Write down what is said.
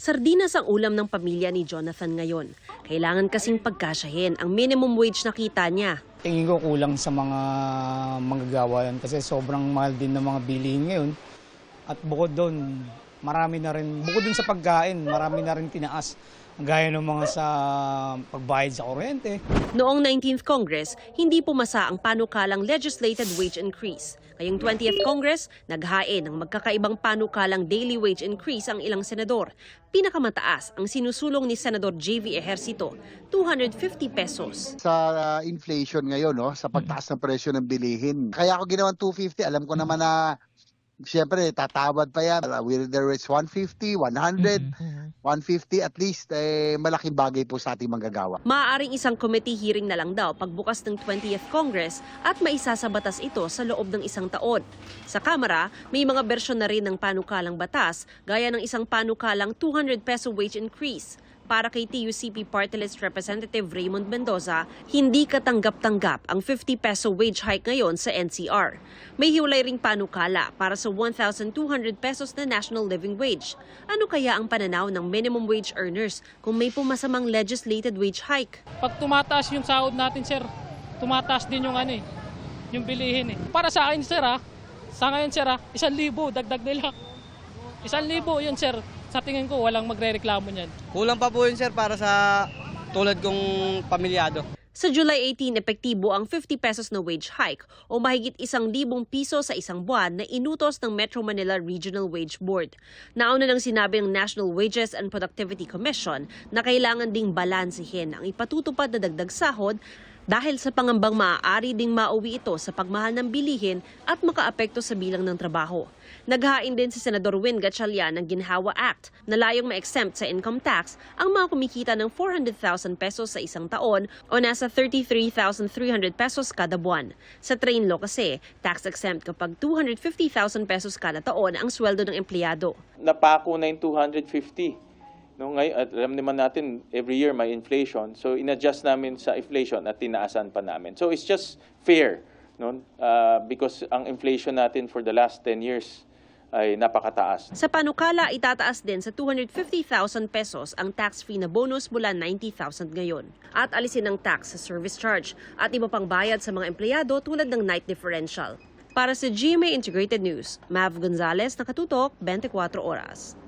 Sardinas ang ulam ng pamilya ni Jonathan ngayon. Kailangan kasing pagkasyahin ang minimum wage na kita niya. Tingin ko kulang sa mga manggagawa yan kasi sobrang mahal din ng mga bilihin ngayon. At bukod doon, marami na rin, bukod doon sa pagkain, marami na rin tinaas. Gaya ng mga sa pagbayad sa kuryente. Noong 19th Congress, hindi pumasa ang panukalang legislated wage increase. Ngayong 20th Congress, naghain ng magkakaibang panukalang daily wage increase ang ilang senador. Pinakamataas ang sinusulong ni Senador J.V. Ejercito, 250 pesos. sa uh, inflation ngayon, no, sa pagtaas ng presyo ng bilihin. Kaya ako ginawan 250, alam ko naman na Siyempre, tatawad pa yan. Whether it's 150, 100, 150 at least, eh, malaking bagay po sa ating manggagawa. Maaaring isang committee hearing na lang daw pagbukas ng 20th Congress at maisa sa batas ito sa loob ng isang taon. Sa Kamara, may mga bersyon na rin ng panukalang batas gaya ng isang panukalang 200 peso wage increase. Para kay TUCP Party List Representative Raymond Mendoza, hindi katanggap-tanggap ang 50 peso wage hike ngayon sa NCR. May hiwalay ring panukala para sa 1,200 pesos na national living wage. Ano kaya ang pananaw ng minimum wage earners kung may pumasamang legislated wage hike? Pag tumataas yung sahod natin, sir, tumataas din yung ano eh, yung bilihin eh. Para sa akin, sir, ha, sa ngayon, sir, ha, isang libo, dagdag nila. Isang libo yun, sir. Sa tingin ko, walang magre-reklamo niyan. Kulang pa po yun sir para sa tulad kong pamilyado. Sa July 18, epektibo ang 50 pesos na wage hike o mahigit isang libong piso sa isang buwan na inutos ng Metro Manila Regional Wage Board. Nauna nang sinabi ng National Wages and Productivity Commission na kailangan ding balansehin ang ipatutupad na dagdag sahod dahil sa pangambang maaari ding mauwi ito sa pagmahal ng bilihin at makaapekto sa bilang ng trabaho. Naghain din si Senador Win Gatchalian ng Ginhawa Act na layong ma-exempt sa income tax ang mga kumikita ng 400,000 pesos sa isang taon o nasa 33,300 pesos kada buwan. Sa train law kasi, tax exempt kapag 250,000 pesos kada taon ang sweldo ng empleyado. napako na yung 250. No, ngayon, at alam naman natin, every year may inflation. So, in-adjust namin sa inflation at tinaasan pa namin. So, it's just fair. No? Uh, because ang inflation natin for the last 10 years ay napakataas. Sa panukala, itataas din sa 250,000 pesos ang tax-free na bonus mula 90,000 ngayon. At alisin ang tax sa service charge at iba pang bayad sa mga empleyado tulad ng night differential. Para sa GMA Integrated News, Mav Gonzalez, Nakatutok, 24 Oras.